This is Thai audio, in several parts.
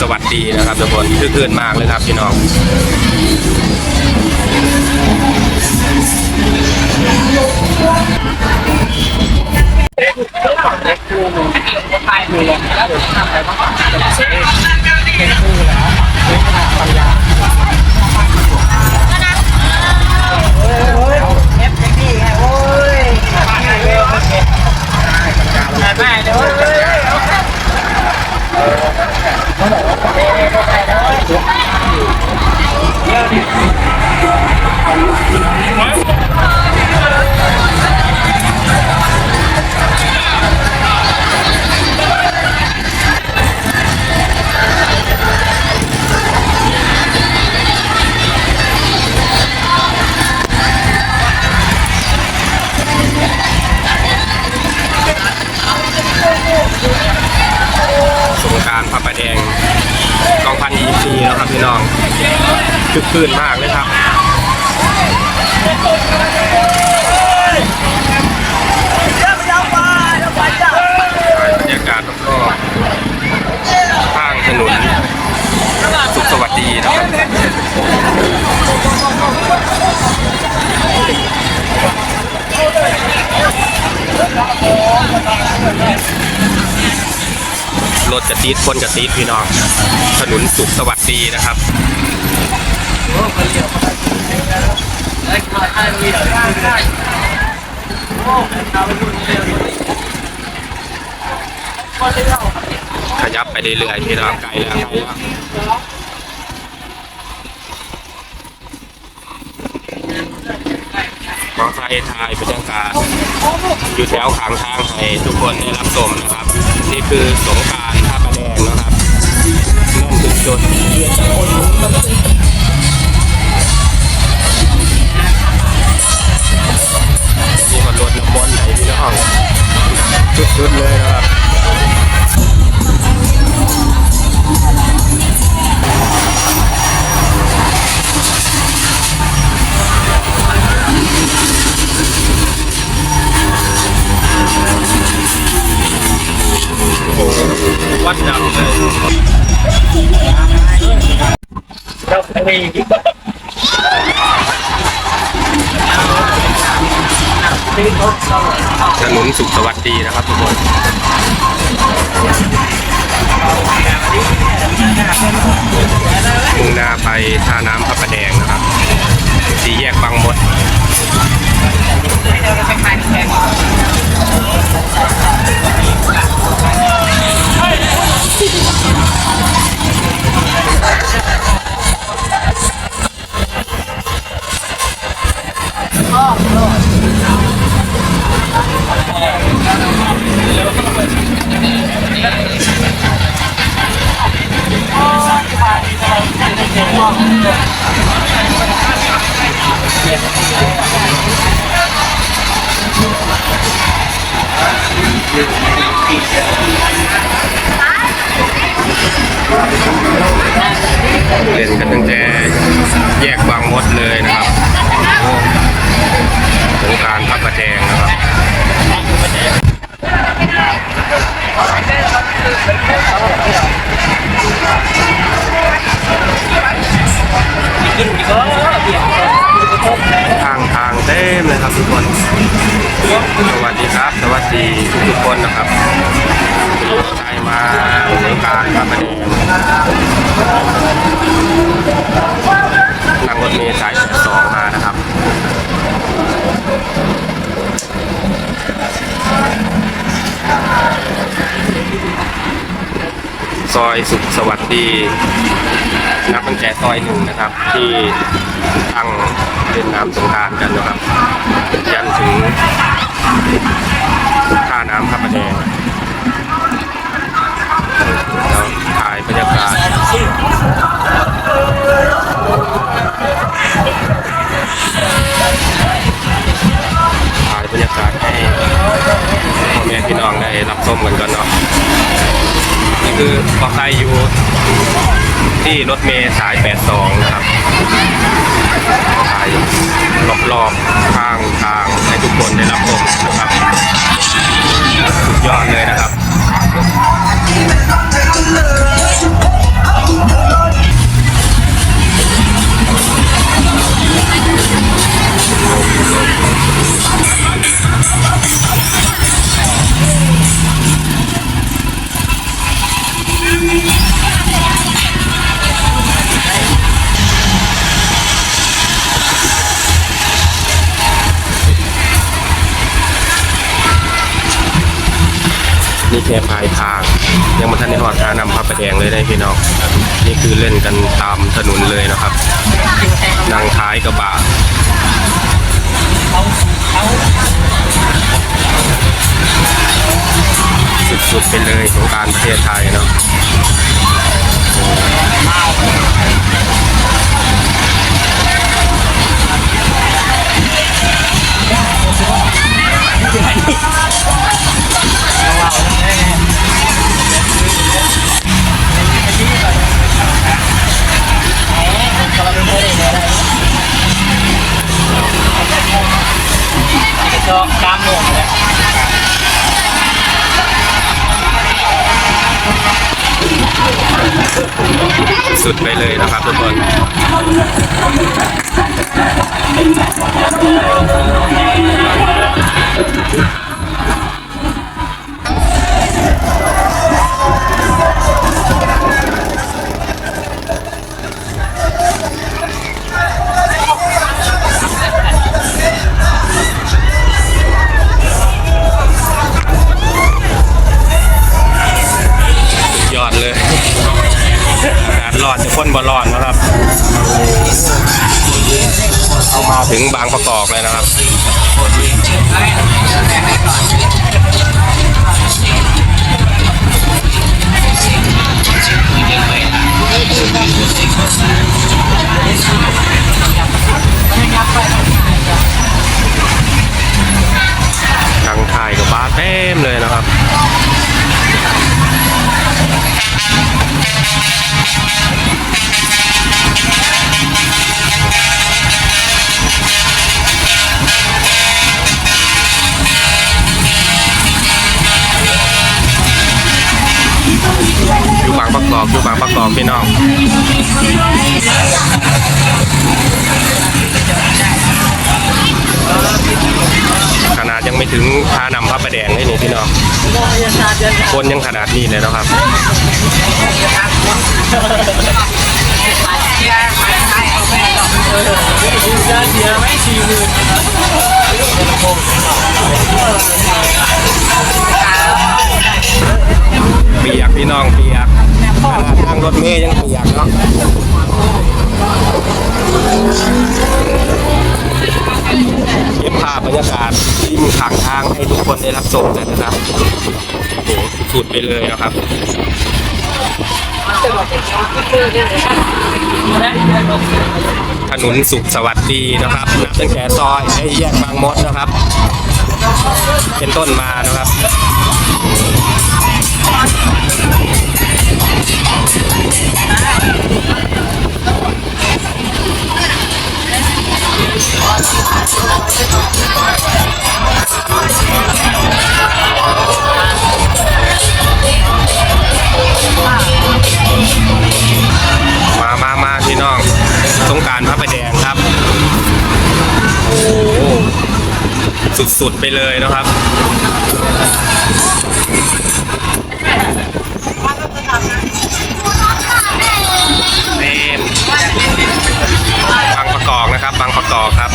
สวัสดีนะครับทุกคนคือเกินมากเลยครับพี่น้อง การพระประแดงกองพันยี่สี่แล้วครับพี่น้องคึกคืนมากเลยครับบรรยากาศรอบๆข้างถนนสุขสวัสดีนะครับ รถกระตีดคนกระตีดพี่น้อง ถนนสุขสวัสดีนะครับขยับไปเรื่อยๆพี่น้องไกลแล้วมอไซค์ถ่ายบรรยากาศอยู่แถวขางทางให้ทุกคนได้รับชมนะครับ นี่คือสงกราร แน่นทุกจุดนี่มันรถน้ำมนต์ไหนพี่น้องสุดๆเลยนะครับ ถนนสุขสวัสดีนะครับทุกคนมุ่งหน้าไปท่าน้ำพระประแดงนะครับสี่แยกบางมด เล่นกันตั้งแต่แยกบางมดเลยนะครับ โครงการพัะกระแจงนะครับทางทางเต็มเลยครับทุกคน สวัสดีครับ สวัสดีทุกคนนะครับใจมาโครงการพัะกระแจงทางรถเมล์สายสองมานะครับ ซอยสุขสวัสดีนับตั้งแต่ซอยหนึ่งนะครับ ที่ตั้งเล่นน้ำสงการกันนะครับยันถึงท่าน้ำพระประแดง นี่คือพอใครอยู่ที่รถเมย์สาย 82 นะครับพอใครรอบๆข้างทางให้ทุกคนได้รับชมนะครับ สุดยอดเลย นี่แค่ปลายทาง ยังมาทันในหอดทานำพระประแดงเลยนะพี่น้องนี่คือเล่นกันตามถนนเลยนะครับนั่งท้ายกระบะสุดๆไปเลยสงการประเทศไทยเนาะ สุดไปเลยนะครับทุกคน ร้อนจะพ่นบอลร้อนนะครับ เอามาถึงบางประกอบเลยนะครับทางถ่ายกับบ้าร์เต็มเลยนะครับ กอบอยู่บางประกอบพี่น้องขนาดยังไม่ถึงทานำพระประแดงเลยนี่พี่น้องคนยังขนาดนี้เลยนะครับเสียไม่สี่หมื่น เปียกพี่น้องเปียกขนางรถเมย์ยังเปียกเนาะเก็บภาพบรรยากาศที่มีทางทางให้ทุกคนได้รับชมกันนะครับโอ้โหสุดไปเลยนะครับถนนสุขสวัสดีนะครับนับตั้งแต่ซอยได้แยกบางมดนะครับ เป็นต้นมานะครับมามามาพี่น้องสงการพระประแดง สุดๆไปเลยนะครับนี่บางประกอบนะครับบางประกอบครับ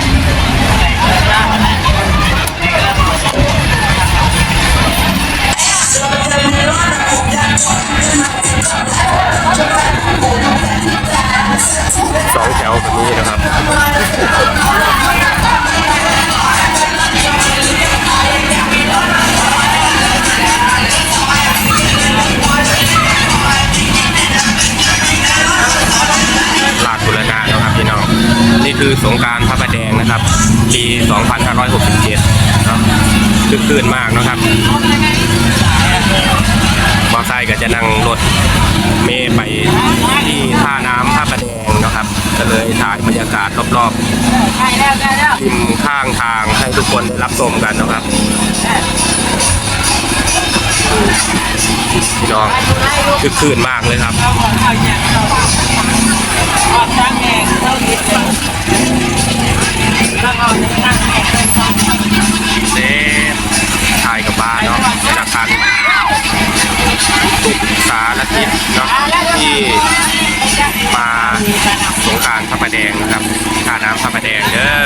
ส สงการพระประแดงนะครับ ปี 2567เนาะคึกคืนมากนะครับมอไซค์ก็จะนั่งรถเมย์ไปที่ท่าน้ำท่าประแดงนะครับ ก็เลยถ่ายบรรยากาศรอบๆริมข้างทางให้ทุกคนได้รับชมกันนะครับพี่น้องคึกคืนมากเลยครับ เซฟถ่ายกับบ้านเนาะจากทางทุกสารทิศเนาะที่มาสงการพระประแดงนะครับท่าน้ำพระประแดงเด้อ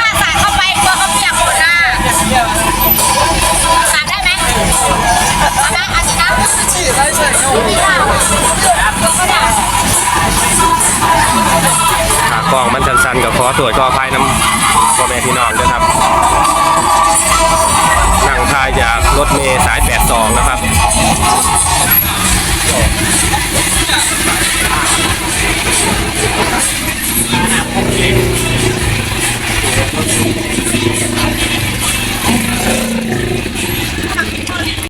ถ้าสาดเข้าไปกลัวเขาเปียกหมดนะสาดได้ไหมเอานะอันนี้นะ กองมันสั้นๆกับขอสวยขอภัยน้ำพ่อแม่พี่น้องด้วยครับนั่งทายจากรถเมย์สาย 82 นะครับโอเค